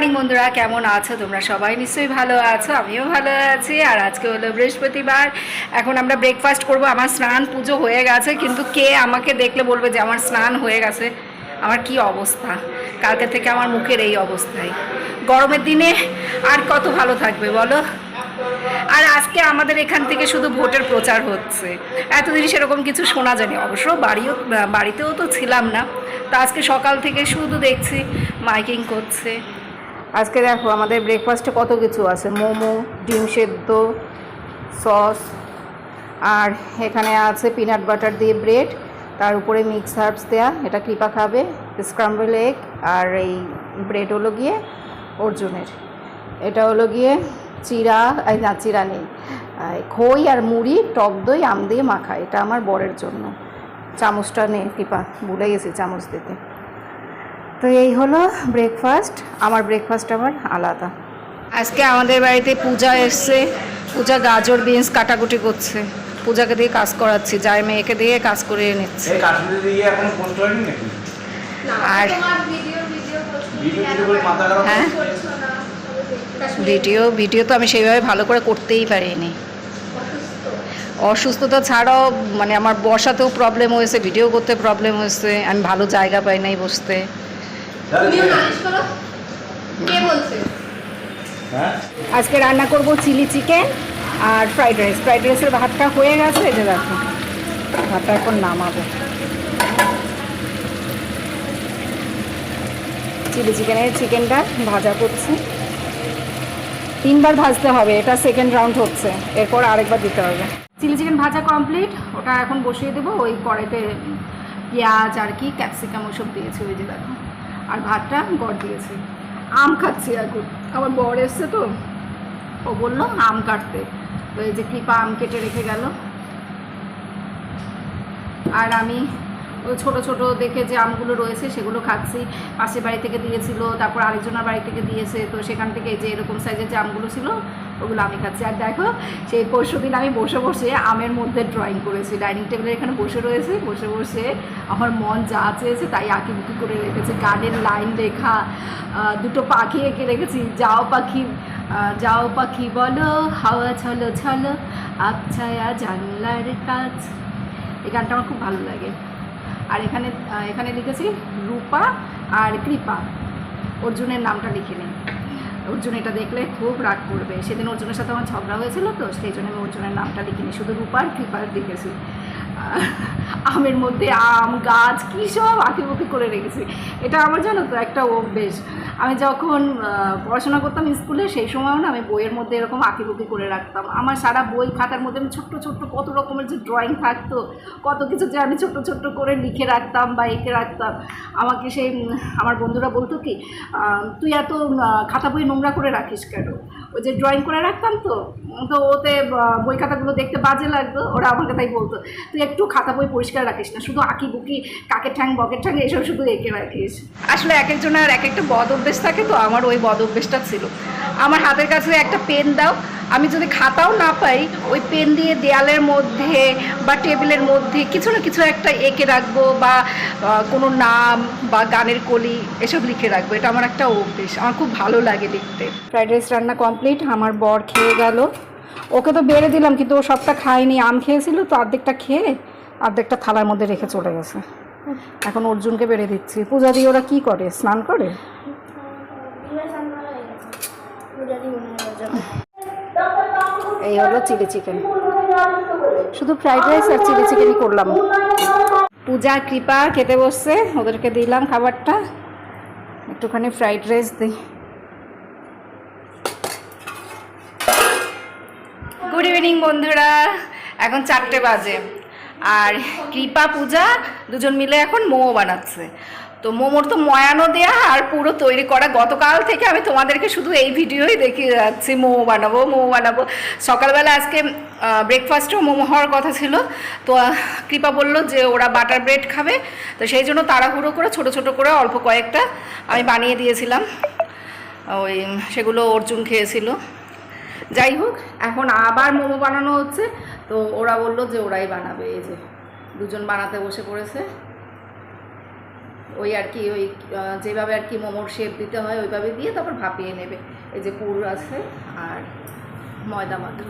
Morning বন্ধুরা, কেমন আছো? তোমরা সবাই নিশ্চয়ই ভালো আছো, আমিও ভালো আছি। আর আজকে হলো বৃহস্পতিবার। এখন আমরা ব্রেকফাস্ট করব। আমার স্নান পুজো হয়ে গেছে, কিন্তু কে আমাকে দেখলে বলবে যে আমার স্নান হয়ে গেছে? আমার কি অবস্থা? কালকে থেকে আমার মুখের এই অবস্থায় গরমের দিনে আর কত ভালো থাকবে বলো? আর আজকে আমাদের এখান থেকে শুধু ভোটের প্রচার হচ্ছে। এতদিন সেরকম কিছু শোনা যায়নি। অবশ্য বাড়িও, বাড়িতেও তো ছিলাম না। তো আজকে সকাল থেকে শুধু দেখছি, মাইকিং করছে। আজকে দেখো আমাদের ব্রেকফাস্টে কত কিছু আছে? মোমো, ডিম সেদ্ধ সস আর এখানে আছে পিনাট বাটার দিয়ে ব্রেড তার উপরে মিক্স হার্বস দেয়া, এটা কৃপা খাবে স্ক্রাম্বল এগ আর এই ব্রেড হলো গিয়ে অর্জুনের। এটা হলো গিয়ে চিরা না, চিরা নেই খই আর মুড়ি, টক দই, আম দিয়ে মাখা, এটা আমার বরের জন্য। চামচটা নেই কৃপা, ভুলে গেছি চামচ দিতে। তো এই হলো ব্রেকফাস্ট আমার ব্রেকফাস্ট আমার আলাদা। আজকে আমাদের বাড়িতে পূজা এসছে। পূজা গাজর বিনস কাটাকুটি করছে। পূজাকে দিয়ে কাজ করাচ্ছি। যার মেয়েকে দিয়ে কাজ করে নিচ্ছে। আর হ্যাঁ? ভিডিও ভিডিও তো আমি সেইভাবে ভালো করে করতেই পারিনি। অসুস্থতা ছাড়াও মানে আমার বসাতেও প্রবলেম হয়েছে ভিডিও করতে প্রবলেম হয়েছে। আমি ভালো জায়গা পাই নাই বসতে। আজকে রান্না করব চিলি চিকেন আর ফ্রাইড রাইস। ফ্রাইড রাইসের ভাতটা হয়ে গেছে এটা দেখো। ভাতটা এখন নামাবো। চিলি চিকেনের চিকেনটা ভাজা করছি। তিনবার ভাজতে হবে এটা সেকেন্ড রাউন্ড হচ্ছে। এরপর আরেকবার দিতে হবে। চিলি চিকেন ভাজা কমপ্লিট ওটা এখন বসিয়ে দেবো। ওই কড়াইতে পেঁয়াজ আর কি ক্যাপসিকাম ওসব দিয়েছি ওই যে দেখো। আর ভাতটা গড় দিয়েছে। আম খাচ্ছি এখন। আমার বর এসছে তো। ও বলল, আম কাটতে। তো এই যে কৃপা আম কেটে রেখে গেল। আর আমি ছোট ছোট দেখে যে আমগুলো রয়েছে সেগুলো খাচ্ছি। পাশের বাড়ি থেকে দিয়েছিল, তারপর আরেকজনের বাড়ি থেকে দিয়েছে। তো সেখান থেকে যে এরকম সাইজের যে আমগুলো ছিল, ওগুলো আমি খাচ্ছি। আর দেখো, সেই পরশু দিন আমি বসে বসে আমের মধ্যে ড্রয়িং করেছি। ডাইনিং টেবিলের এখানে বসে রয়েছে, বসে বসে আমার মন যা চেয়েছে তাই আঁকি বুকি করে রেখেছি। গানের লাইন লেখা দুটো পাখি এঁকে রেখেছি। যাও পাখি যাও পাখি বলো, হাওয়া ছলো ছলো আচ্ছায়া জানলার কাজ এই গানটা আমার খুব ভালো লাগে। আর এখানে এখানে লিখেছি রূপা আর কৃপা। অর্জুনের নামটা লিখে নিই অর্জুন এটা দেখলে খুব রাগ করবে। সেদিন অর্জুনের সাথে আমার ঝগড়া হয়েছিল তো, সেই জন্য আমি অর্জুনের নামটা লিখিনি। শুধু রূপার কৃপার লিখেছি আমের মধ্যে আম, গাছ, কী সব আঁকিবুকি করে রেখেছি। এটা আমার জানো তো একটা অভ্যেস। আমি যখন পড়াশোনা করতাম স্কুলে, সেই সময়ও না আমি বইয়ের মধ্যে এরকম আঁকিবুকি করে রাখতাম। আমার সারা বই খাতার মধ্যে আমি ছোট্ট ছোট্ট কত রকমের যে ড্রয়িং থাকতো, কত কিছু যে আমি ছোট্ট ছোট্ট করে লিখে রাখতাম বা এঁকে রাখতাম। আমাকে সেই, আমার বন্ধুরা বলতো কি তুই এত খাতা বই নোংরা করে রাখিস কেন? ওই যে ড্রয়িং করে রাখতাম তো তো ওতে বই খাতাগুলো দেখতে বাজে লাগতো, ওরা আমাকে তাই বলতো, তুই একটু খাতা বই পরিষ্কার রাখিস না শুধু আঁকি বুকি কাকের ঠ্যাং বকের ঠ্যাং এসব শুধু এঁকে রাখিস। আসলে এক একজনের এক একটা বদ অভ্যেস থাকে তো আমার ওই বদ অভ্যেসটা ছিল। আমার হাতের কাছে একটা পেন দাও আমি যদি খাতাও না পাই ওই পেন দিয়ে দেয়ালের মধ্যে বা টেবিলের মধ্যে কিছু না কিছু একটা এঁকে রাখব বা কোনো নাম বা গানের কলি এসব লিখে রাখব। এটা আমার একটা অভ্যেস আমার খুব ভালো লাগে লিখতে ফ্রাইড রাইস রান্না কমপ্লিট আমার বর খেয়ে গেল। ওকে তো বেড়ে দিলাম, কিন্তু ও সবটা খায়নি। আম খেয়েছিল তো অর্ধেকটা খেয়ে অর্ধেকটা থালার মধ্যে রেখে চলে গেছে। এখন অর্জুনকে বেড়ে দিচ্ছি। পূজা দিয়ে ওরা কি করে? স্নান করে? এই হলো চিলি চিকেন। শুধু ফ্রাইড রাইস আর চিলি চিকেনই করলাম। পূজা কৃপা, খেতে বসছে। ওদেরকে দিলাম খাবারটা। একটুখানি ফ্রাইড রাইস দিই। গুড ইভিনিং বন্ধুরা। এখন চারটে বাজে। আর কৃপা পূজা, দুজন মিলে এখন মোমো বানাচ্ছে। তো মোমোর তো ময়ানো দেয়া আর পুরো তৈরি করা। গতকাল থেকে আমি তোমাদেরকে শুধু এই ভিডিওই দেখিয়ে যাচ্ছি। মোমো বানাবো মোমো বানাবো। সকালবেলা আজকে ব্রেকফাস্টেও মোমো হওয়ার কথা ছিল। তো কৃপা বলল যে ওরা বাটার ব্রেড খাবে। তো সেই জন্য তাড়াহুড়ো করে, ছোট ছোট করে অল্প কয়েকটা আমি বানিয়ে দিয়েছিলাম। ওই, সেগুলো অর্জুন খেয়েছিল। যাই হোক এখন আবার মোমো বানানো হচ্ছে। তো ওরা বলল যে ওরাই বানাবে এই যে দুজন বানাতে বসে পড়েছে। ওই আর কি ওই যেভাবে আর কি মোমোর শেপ দিতে হয় ওইভাবে দিয়ে তারপর ভাপিয়ে নেবে। এই যে পুর আছে আর ময়দা মাখা।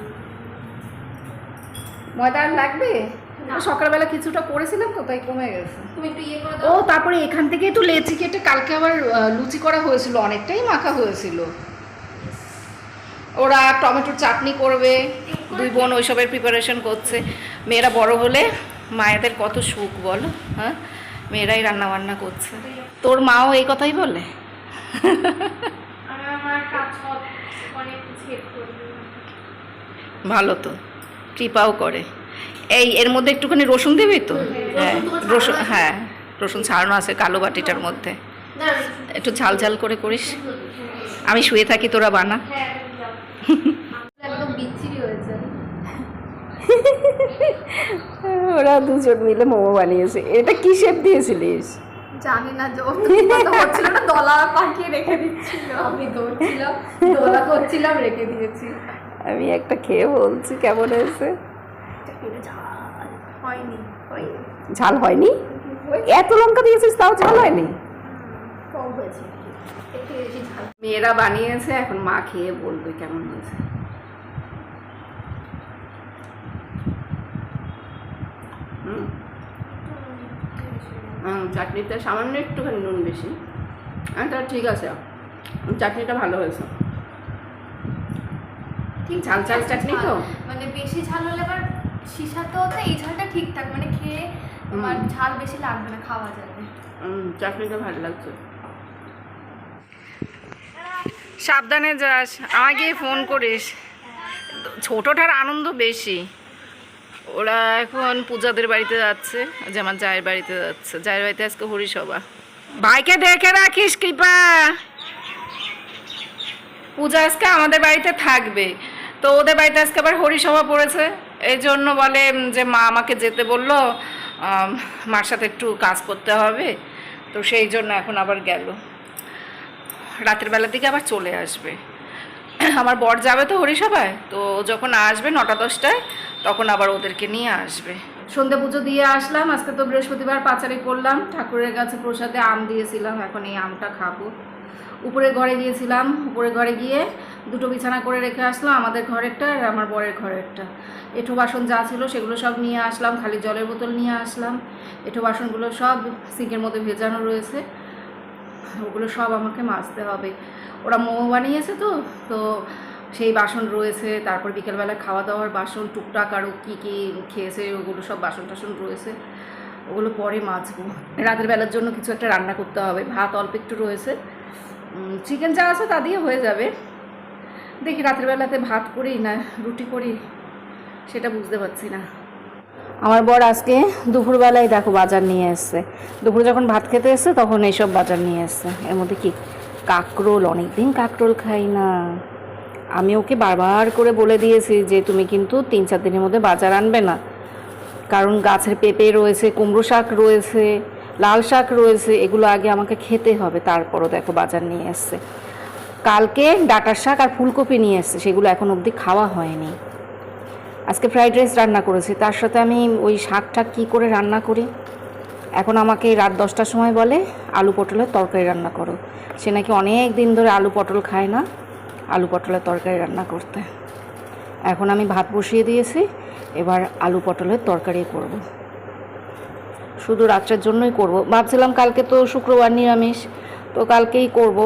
ময়দা আর লাগবে? সকালবেলা কিছুটা করেছিলাম তো তাই কমে গেছে। তুমি একটু ইয়ে ও তারপরে এখান থেকে একটু লেচি কেটে কালকে আবার লুচি করা হয়েছিল অনেকটাই মাখা হয়েছিল। ওরা টমেটোর চাটনি করবে দুই বোন ওইসবের প্রিপারেশন করছে। মেয়েরা বড় হলে মায়েদের কত সুখ বল হ্যাঁ? মেয়েরাই রান্না বান্না করছে। তোর মাও এই কথাই বলে? ভালো তো কৃপাও করে। এই এর মধ্যে একটুখানি রসুন দিবি তো? হ্যাঁ রসুন। হ্যাঁ রসুন ছাড়ানো আছে কালো বাটিটার মধ্যে। একটু ঝাল ঝাল করে করিস। আমি শুয়ে থাকি তোরা বানা। ওরা দুজন মিলে মোমো বানিয়েছে। এটা কি শেপ দিয়েছিলিস? জানি না হচ্ছিল দলা পাকিয়ে রেখে দিচ্ছিল। আমি দৌড়ছিলাম দোলা করছিলাম রেখে দিয়েছি। আমি একটা খেয়ে বলছি কেমন হয়েছে? হয়নি ঝাল হয়নি। এত লঙ্কা দিয়েছিস তাও ঝাল হয়নি কম হয়েছে একটু বেশি ঝাল মেয়েরা বানিয়েছে এখন মা খেয়ে বলবে কেমন হয়েছে। চাটনিতে সামান্য একটুখানি নুন বেশি। হ্যাঁ তা ঠিক আছে। চাটনিটা ভালো হয়েছে। ঠিক ঝাল ঝাল চাটনি তো? মানে বেশি ঝাল হলে আবার সিসাতেও তো এই ঝালটা ঠিকঠাক মানে খেয়ে তোমার ঝাল বেশি লাগবে না খাওয়া যাবে। হুম, চাটনিটা ভালো লাগছে। সাবধানে যাস, আমাকে ফোন করিস। ছোটটার আনন্দ বেশি। ওরা এখন পূজাদের বাড়িতে যাচ্ছে, যে আমার জায়ের বাড়িতে যাচ্ছে। জায়ের বাড়িতে আজকে হরিসভা। ভাইকে দেখে রাখিস, কৃপা। পূজা আজকে আমাদের বাড়িতে থাকবে। তো ওদের বাড়িতে আজকে আবার হরিসভা পড়েছে। এই জন্য বলে যে মা আমাকে যেতে বলল মার সাথে একটু কাজ করতে হবে। তো সেই জন্য এখন আবার গেল। রাতের বেলার দিকে আবার চলে আসবে। আমার বর যাবে তো হরিসভায়, তো যখন আসবে নটা দশটায়, তখন আবার ওদেরকে নিয়ে আসবে। সন্ধে পুজো দিয়ে আসলাম, আজকে তো বৃহস্পতিবার পাচারি করলাম, ঠাকুরের কাছে প্রসাদে আম দিয়েছিলাম, এখন এই আমটা খাব। উপরের ঘরে গিয়েছিলাম উপরের ঘরে গিয়ে দুটো বিছানা করে রেখে আসলাম, আমাদের ঘরেরটা আর আমার বরের ঘরেরটা। এঁঠো বাসন যা ছিল সেগুলো সব নিয়ে আসলাম, খালি জলের বোতল নিয়ে আসলাম। এঁঠো বাসনগুলো সব সিঙ্কের মধ্যে ভেজানো রয়েছে। ওগুলো সব আমাকে মাজতে হবে। ওরা মোমো বানিয়েছে তো তো সেই বাসন রয়েছে, তারপর বিকেলবেলা খাওয়া দাওয়ার বাসন, টুকটাক আরও কী কী খেয়েছে, ওগুলো সব বাসন টাসন রয়েছে, ওগুলো পরে মাজবো। রাতের বেলার জন্য কিছু একটা রান্না করতে হবে, ভাত অল্প একটু রয়েছে। চিকেন যা আছে তা দিয়ে হয়ে যাবে। দেখি রাতের বেলাতে ভাত করি না রুটি করি, সেটা বুঝতে পারছি না। আমার বর আজকে দুপুরবেলায় দেখো বাজার নিয়ে এসছে। দুপুরে যখন ভাত খেতে এসছে, তখন এইসব বাজার নিয়ে এসছে। এর মধ্যে কি কাকরোল? অনেকদিন কাকরোল খাই না। আমি ওকে বারবার করে বলে দিয়েছি যে, তুমি কিন্তু তিন চার দিনের মধ্যে বাজার আনবে না। কারণ গাছের পেঁপে রয়েছে, কুমড়ো শাক রয়েছে, লাল শাক রয়েছে, এগুলো আগে আমাকে খেতে হবে। তারপরও দেখো বাজার নিয়ে এসছে। কালকে ডাটার শাক আর ফুলকপি নিয়ে এসছে। সেগুলো এখন অবধি খাওয়া হয়নি। আজকে ফ্রাইড রাইস রান্না করেছি। তার সাথে আমি ওই শাকটা কী করে রান্না করি? এখন আমাকে রাত দশটার সময় বলে, আলু পটলের তরকারি রান্না করো। সে নাকি অনেক দিন ধরে আলু পটল খায় না, আলু পটলের তরকারি রান্না করতে। এখন আমি ভাত বসিয়ে দিয়েছি, এবার আলু পটলের তরকারি করব। শুধু রাত্রের জন্যই করব। ভাবছিলাম কালকে তো শুক্রবার নিরামিষ, তো কালকেই করব,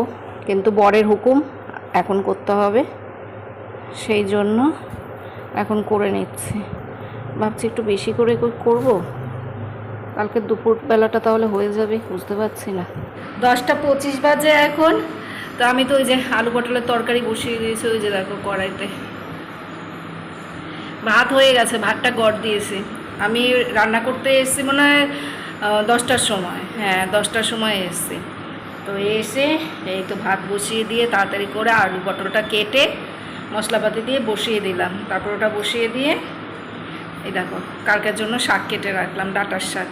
কিন্তু বরের হুকুম এখন করতে হবে। সেই জন্য এখন করে নিচ্ছি। ভাবছি একটু বেশি করে করব। কালকে দুপুর বেলাটা তাহলে হয়ে যাবে, বুঝতে পারছি না। দশটা পঁচিশ বাজে এখন। তো আমি তো ওই যে আলু পটলের তরকারি বসিয়ে দিয়েছি, ওই যে দেখো কড়াইতে। ভাত হয়ে গেছে, ভাতটা গড় দিয়েছি। আমি রান্না করতে এসেছি মনে হয় দশটার সময়। হ্যাঁ দশটার সময় এসেছি। তো এসে এই তো ভাত বসিয়ে দিয়ে তাড়াতাড়ি করে আলু পটলটা কেটে মশলাপাতি দিয়ে বসিয়ে দিলাম। তারপর ওটা বসিয়ে দিয়ে, এই দেখো, কালকের জন্য শাক কেটে রাখলাম, ডাটার শাক।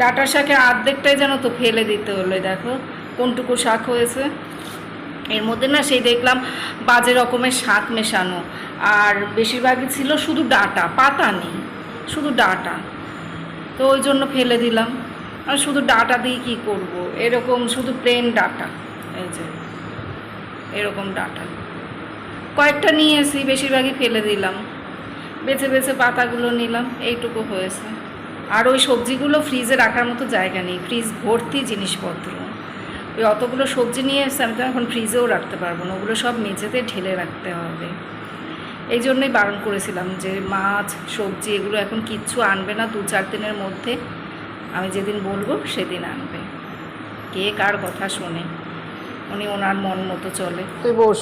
ডাটার শাকের অর্ধেকটাই যেন তো ফেলে দিতে হলো দেখো, কোনটুকু শাক হয়েছে। এর মধ্যে না সেই দেখলাম বাজে রকমের শাক মেশানো, আর বেশিরভাগই ছিল শুধু ডাটা, পাতা নেই, শুধু ডাটা। তো ওই জন্য ফেলে দিলাম। আর শুধু ডাটা দিয়ে কি করব? এরকম শুধু প্লেন ডাটা, এই যে, এরকম ডাটা। কয়েকটা নিয়ে এসি বেশিরভাগই ফেলে দিলাম। বেছে বেছে পাতাগুলো নিলাম এইটুকু হয়েছে। আর ওই সবজিগুলো ফ্রিজে রাখার মতো জায়গা নেই ফ্রিজ ভর্তি জিনিসপত্র। ওই অতগুলো সবজি নিয়ে এসে আমি তো এখন ফ্রিজেও রাখতে পারব না ওগুলো সব মেঝেতে ঢেলে রাখতে হবে। এই জন্যই বারণ করেছিলাম যে মাছ সবজি এগুলো এখন কিচ্ছু আনবে না দু চার দিনের মধ্যে। আমি যেদিন বলব সেদিন আনবে। কে কার কথা শোনে উনি ওনার মন মতো চলে। তুই বস।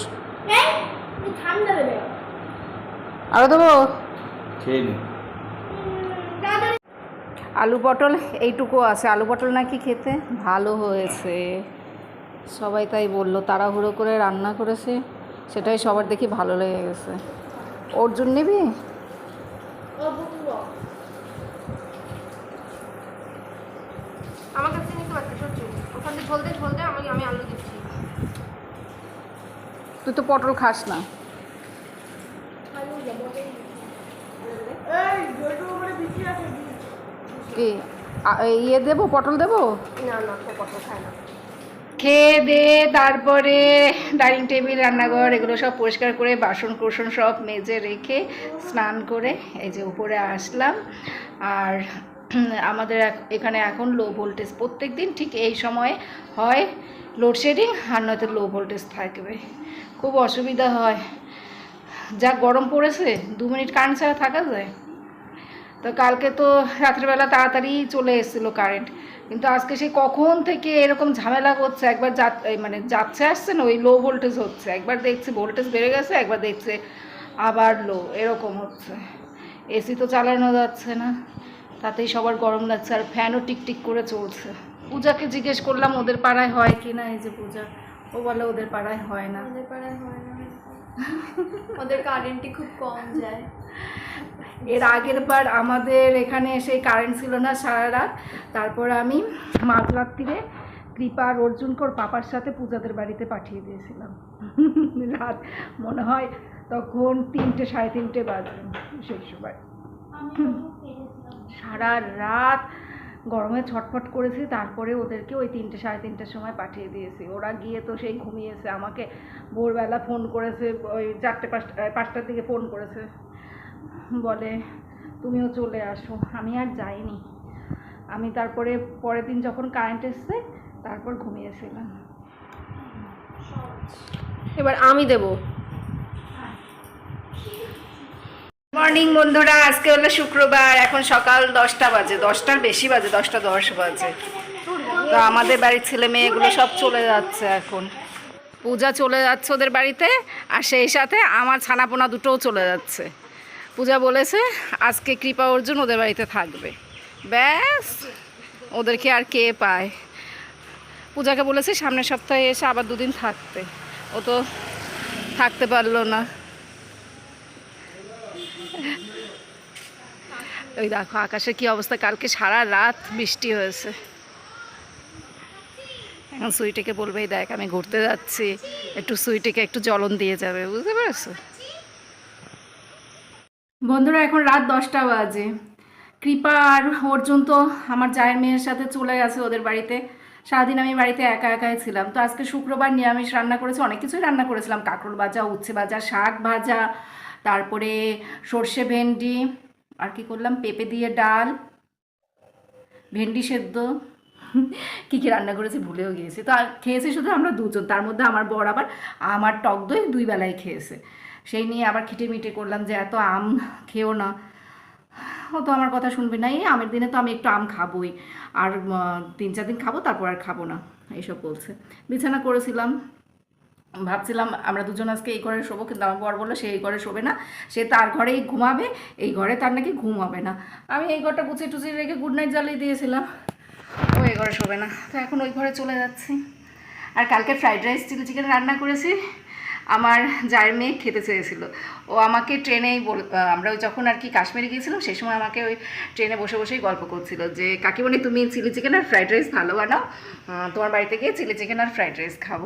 ঠান্ডা দেবে। আরও দেবো? খেয়ে নি। আলু পটল এইটুকু আছে। আলু পটল নাকি খেতে? ভালো হয়েছে। সবাই তাই বলল। তাড়াহুড়ো করে রান্না করেছে। সেটাই সবার দেখি ভালো লেগে গেছে। অর্জুন নিবি? আমার কাছে নিতে ওখান থেকে আমি আমি আলু দিচ্ছি। তুই তো পটল খাস না। কি? ইয়ে দেবো পটল দেবো? খায় দে তারপরে ডাইনিং টেবিল রান্নাঘর এগুলো সব পরিষ্কার করে বাসন কোসন সব মেজে রেখে স্নান করে এই যে উপরে আসলাম। আর আমাদের এখ- এখানে এখন লো ভোল্টেজ প্রত্যেক দিন ঠিক এই সময়ে হয় লোডশেডিং আর নয়তো লো ভোল্টেজ থাকবে। খুব অসুবিধা হয়। যা গরম পড়েছে দু মিনিট কারেন্ট ছাড়া থাকা যায়? তো কালকে তো রাত্রিবেলা তাড়াতাড়ি চলে এসেছিল কারেন্ট কিন্তু আজকে সেই কখন থেকে এরকম ঝামেলা করছে একবার যা মানে যাচ্ছে আসছে না, ওই লো ভোল্টেজ হচ্ছে। একবার দেখছে ভোল্টেজ বেড়ে গেছে, একবার দেখছে আবার লো এরকম হচ্ছে। এসি তো চালানো যাচ্ছে না, তাতেই সবার গরম লাগছে, আর ফ্যানও টিকটিক করে চলছে। পূজাকে জিজ্ঞেস করলাম, ওদের পাড়ায় হয় কি না? এই যে পূজা। ও বলে, ওদের পাড়ায় হয় না। ওদের পাড়ায় হয় না। ওদের কারেন্টই খুব কম যায়। এর আগের বার আমাদের এখানে সেই কারেন্ট ছিল না সারা রাত। তারপর আমি মাঝরাত্রিরে কৃপা আর অর্জুনকর পাপার সাথে পূজাদের বাড়িতে পাঠিয়ে দিয়েছিলাম। রাত মনে হয় তখন তিনটে সাড়ে তিনটে বাজে সেই সময়। সারা রাত গরমে ছটফট করেছি, তারপরে ওদেরকে ওই তিনটে, সাড়ে তিনটের সময় পাঠিয়ে দিয়েছি। ওরা গিয়ে তো সেই ঘুমিয়েছে, আমাকে ভোরবেলা ফোন করেছে, ওই চারটে পাঁচটা পাঁচটার দিকে ফোন করেছে। বলে, তুমিও চলে আসো, আমি আর যাইনি। আমি তারপরে পরের দিন যখন কারেন্ট এসছে, তারপর ঘুমিয়েছিলাম। এবার আমি দেবো। মর্নিং বন্ধুরা, আজকে হলো শুক্রবার, এখন সকাল দশটা বাজে, দশটার বেশি বাজে, দশটা দশ বাজে। তো আমাদের বাড়ির ছেলে মেয়েগুলো সব চলে যাচ্ছে এখন। পূজা চলে যাচ্ছে ওদের বাড়িতে, আর সেই সাথে আমার ছানাপোনা দুটোও চলে যাচ্ছে। পূজা বলেছে, আজকে কৃপা অর্জুন ওদের বাড়িতে থাকবে। ব্যাস ওদেরকে আর কে পায়? পূজাকে বলেছে সামনের সপ্তাহে এসে আবার দুদিন থাকতে। ও তো থাকতে পারল না। ওই দেখো, আকাশের কি অবস্থা? কালকে সারা রাত বৃষ্টি হয়েছে। এখন সুইটিকে বলবেই দেখ, আমি ঘুরতে যাচ্ছি। একটু সুইটিকে একটু জ্বলন দিয়ে যাবে। বুঝতে পারছ? বন্ধুরা, এখন রাত দশটা বাজে। কৃপা আর অর্জুন তো আমার জায়ের মেয়ের সাথে চলে গেছে ওদের বাড়িতে। সারাদিন আমি বাড়িতে একা একাই ছিলাম। তো আজকে শুক্রবার নিরামিষ রান্না করেছি, অনেক কিছুই রান্না করেছিলাম। কাঁকরোল ভাজা, উচ্ছে ভাজা, শাক ভাজা তারপরে সর্ষে ভেন্ডি, আর কি করলাম? পেঁপে দিয়ে ডাল, ভেন্ডি সেদ্ধ। কী কী রান্না করেছি ভুলেও গিয়েছি। তো আর খেয়েছি শুধু আমরা দুজন, তার মধ্যে আমার বর আবার আমার টক দই দুই বেলায় খেয়েছে। সেই নিয়ে আবার খিটিমিটি করলাম যে এত আম খেও না। ও তো আমার কথা শুনবে না। এই আমের দিনে তো আমি একটু আম খাবোই। আর তিন চার দিন খাব, তারপর আর খাব না। এইসব বলছে। বিছানা করেছিলাম। ভাবছিলাম আমরা দুজন আজকে এই ঘরে শোবো, কিন্তু আমার বর বলল সে এই ঘরে শোবে না, সে তার ঘরেই ঘুমাবে, এই ঘরে তার নাকি ঘুম হবে না। আমি এই ঘরটা গুছিয়ে টুচিয়ে রেখে গুড নাইট জ্বালিয়ে দিয়েছিলাম। ও এই ঘরে শোবে না। তো এখন ওই ঘরে চলে যাচ্ছি। আর কালকে ফ্রাইড রাইস চিলি চিকেন রান্না করেছি। আমার যার মেয়ে খেতে চেয়েছিল। ও আমাকে ট্রেনেই বল আমরা ওই যখন আর কি কাশ্মীরে গিয়েছিলাম, সেই সময় আমাকে ওই ট্রেনে বসে বসেই গল্প করছিল যে, কাকিমণি, তুমি চিলি চিকেন আর ফ্রাইড রাইস ভালো বানাও। তোমার বাড়িতে গিয়ে চিলি চিকেন আর ফ্রাইড রাইস খাব।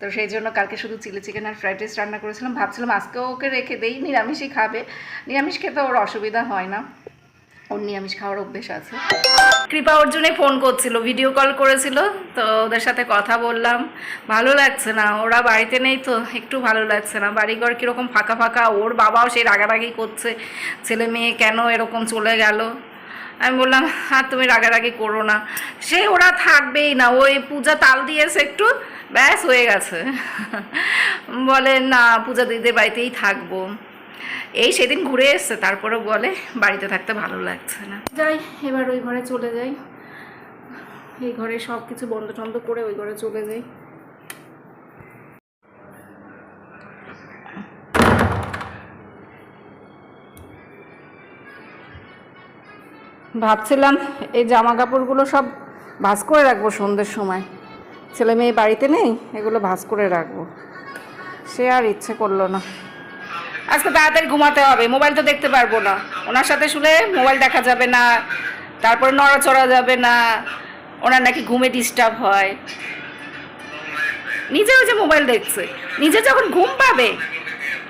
তো সেই জন্য কালকে শুধু চিলি চিকেন আর ফ্রাইড রাইস রান্না করেছিলাম। ভাবছিলাম আজকেও ওকে রেখে দেই, নিরামিষই খাবে। নিরামিষ খেতে ওর অসুবিধা হয় না। ওর নিরামিষ খাওয়ার অভ্যেস আছে। কৃপা অর্জুনে ফোন করছিল ভিডিও কল করেছিল, তো ওদের সাথে কথা বললাম। ভালো লাগছে না, ওরা বাড়িতে নেই তো, একটু ভালো লাগছে না। বাড়িঘর কীরকম ফাঁকা ফাঁকা, ওর বাবাও সেই রাগারাগি করছে, ছেলে মেয়ে কেন এরকম চলে গেল? আমি বললাম হ্যাঁ তুমি রাগারাগি করো না। সে ওরা থাকবেই না, ওই পূজা তাল দিয়েছে একটু ব্যাস হয়ে গেছে। বলে, না, পূজা দিদিদের বাড়িতেই থাকব। এই সেদিন ঘুরে এসছে তারপরে বলে, বাড়িতে থাকতে ভালো লাগছে না। যাই, এবার ওই ঘরে চলে যাই। এই ঘরে সব কিছু বন্ধ টন্ধ করে ওই ঘরে চলে যাই। ভাবছিলাম এই জামা কাপড়গুলো সব ভাঁজ করে রাখব সন্ধ্যের সময়। ছেলে মেয়ে বাড়িতে নেই এগুলো ভাঁজ করে রাখব। সে আর ইচ্ছে করল না। আজকে তাড়াতাড়ি ঘুমাতে হবে মোবাইল তো দেখতে পারব না। ওনার সাথে শুলে মোবাইল দেখা যাবে না তারপরে নড়াচড়া যাবে না ওনার নাকি ঘুমে ডিস্টার্ব হয়। নিজে ওই যে মোবাইল দেখছে নিজে যখন ঘুম পাবে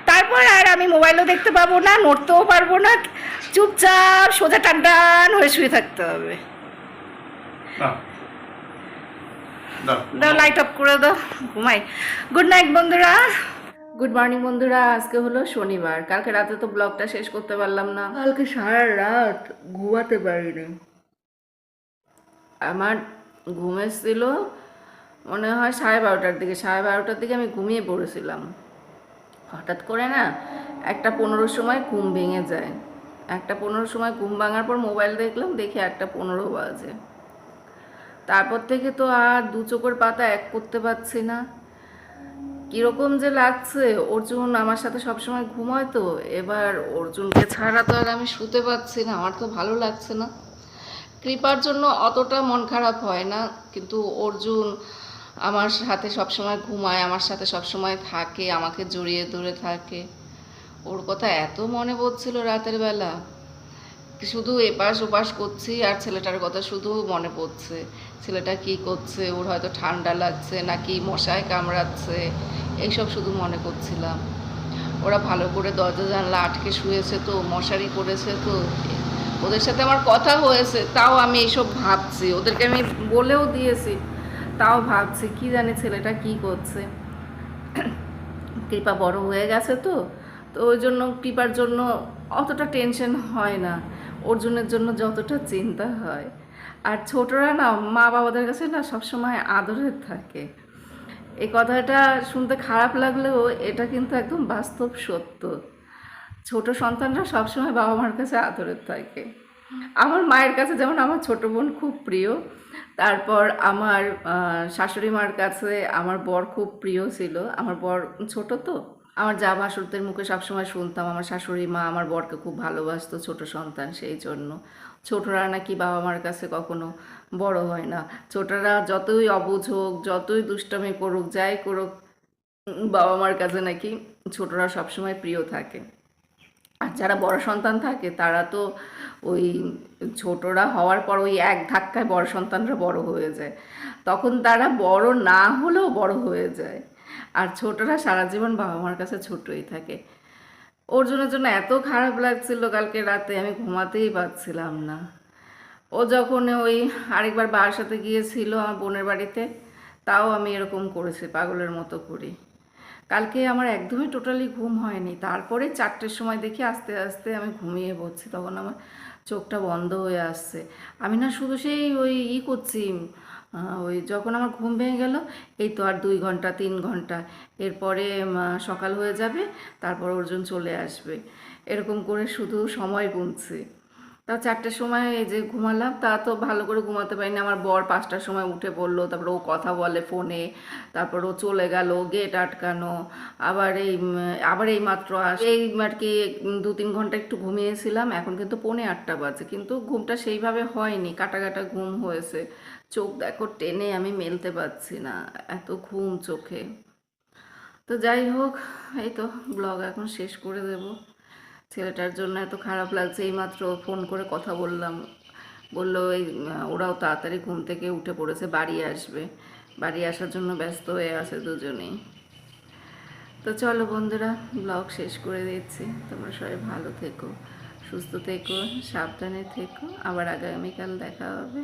তারপর আর আমি মোবাইলও দেখতে পাবো না নড়তেও পারব না চুপচাপ সোজা টান টান হয়ে শুয়ে থাকতে হবে। দাও। লাইট অফ করে দাও। ঘুমাই। গুড নাইট বন্ধুরা। গুড মর্নিং বন্ধুরা। আজকে হলো শনিবার। কালকে রাতে তো ব্লগটা শেষ করতে পারলাম না। কালকে সারা রাত ঘুমাতে পারিনি। আমার ঘুম এসেছিল মনে হয় সাড়ে বারোটার দিকে। সাড়ে বারোটার দিকে আমি ঘুমিয়ে পড়েছিলাম। হঠাৎ করে না একটা পনেরোর সময় ঘুম ভেঙে যায়। একটা পনেরোর সময় ঘুম ভাঙার পর মোবাইল দেখলাম দেখি একটা পনেরো বাজে। তারপর থেকে তো আর দু চোখের পাতা এক করতে পারছি না। কীরকম যে লাগছে, অর্জুন আমার সাথে সবসময় ঘুমায় তো, এবার অর্জুনকে ছাড়া তো আর আমি শুতে পারছি না, আমার তো ভালো লাগছে না। কৃপার জন্য অতটা মন খারাপ হয় না, কিন্তু অর্জুন আমার সাথে সবসময় ঘুমায়, আমার সাথে সবসময় থাকে, আমাকে জড়িয়ে ধরে থাকে। ওর কথা এত মনে পড়ছিল রাতের বেলা। শুধু এপাশ ওপাশ করছি, আর ছেলেটার কথা শুধু মনে পড়ছে। ছেলেটা কি করছে, ওর হয়তো ঠান্ডা লাগছে নাকি মশায় কামড়াচ্ছে, এইসব শুধু মনে করছিলাম। ওরা ভালো করে দরজা জানলা আটকে শুয়েছে তো, মশারি করেছে তো। ওদের সাথে আমার কথা হয়েছে, তাও আমি এইসব ভাবছি। ওদেরকে আমি বলেও দিয়েছি, তাও ভাবছি কি জানি ছেলেটা কি করছে। কৃপা বড় হয়ে গেছে তো তো ওই জন্য কৃপার জন্য অতটা টেনশন হয় না। অর্জুনের জন্য যতটা চিন্তা হয়। আর ছোটরা না মা বাবাদের কাছে না সবসময় আদরের থাকে। এই কথাটা শুনতে খারাপ লাগলেও এটা কিন্তু একদম বাস্তব সত্য। ছোট সন্তানরা সবসময় বাবা মার কাছে আদরের থাকে। আমার মায়ের কাছে যেমন আমার ছোট বোন খুব প্রিয়, তারপর আমার শাশুড়ি মার কাছে আমার বর খুব প্রিয় ছিল। আমার বর ছোট তো আমার যা ভাসুরদের মুখে সবসময় শুনতাম, আমার শাশুড়ি মা আমার বরকে খুব ভালোবাসতো ছোট সন্তান সেই জন্য। ছোটরা নাকি বাবা মার কাছে কখনো বড় হয় না। ছোটরা যতই অবুঝ হোক, যতই দুষ্টমি করুক, যাই করুক, বাবা মার কাছে নাকি ছোটরা সবসময় প্রিয় থাকে। আর যারা বড় সন্তান থাকে, তারা তো ওই ছোটরা হওয়ার পর ওই এক ধাক্কায় বড় সন্তানরা বড় হয়ে যায়। তখন তারা বড় না হলেও বড় হয়ে যায়। আর ছোটরা সারা জীবন বাবা মার কাছে ছোটই থাকে। অর্জুনের জন্য এত খারাপ লাগছিল কালকে রাতে, আমি ঘুমাতেই পারছিলাম না। ও যখন ওই আরেকবার বার সাথে গিয়েছিল আমার বোনের বাড়িতে, তাও আমি এরকম করেছি, পাগলের মতো করি। কালকে আমার একদমই টোটালি ঘুম হয়নি। তারপরে চারটের সময় দেখি আস্তে আস্তে আমি ঘুমিয়ে পড়ছি, তখন আমার চোখটা বন্ধ হয়ে আসছে। আমি না শুধু সেই ওই ই করছি ওই যখন আমার ঘুম ভেঙে গেল, এই তো আর দুই ঘণ্টা, তিন ঘণ্টা। এরপরে সকাল হয়ে যাবে, তারপর অর্জুন চলে আসবে। এরকম করে শুধু সময় গুনছি। তা চারটের সময় এই যে ঘুমালাম, তা তো ভালো করে ঘুমাতে পারিনি। আমার বর পাঁচটার সময় উঠে পড়ল তারপর ও কথা বলে ফোনে তারপর ও চলে গেল গেট আটকানো, আবার এই আবার এই মাত্র আস, এই আর কি দু তিন ঘণ্টা একটু ঘুমিয়েছিলাম, এখন কিন্তু পৌনে আটটা বাজে, কিন্তু ঘুমটা সেইভাবে হয়নি, কাটা কাটা ঘুম হয়েছে। চোখ দেখো, টেনে আমি মেলতে পারছি না, এত ঘুম চোখে। তো যাই হোক, এই তো ব্লগ এখন শেষ করে দেব। ছেলেটার জন্য এত খারাপ লাগছে, এইমাত্র ফোন করে কথা বললাম। বলল, এই ওরাও তাড়াতাড়ি ঘুম থেকে উঠে পড়েছে, বাড়ি আসবে। বাড়ি আসার জন্য ব্যস্ত হয়ে আছে দুজনেই। তো চলো বন্ধুরা ব্লগ শেষ করে দিচ্ছি। তোমরা সবাই ভালো থেকো, সুস্থ থেকো, সাবধানে থেকো। আবার আগামীকাল দেখা হবে।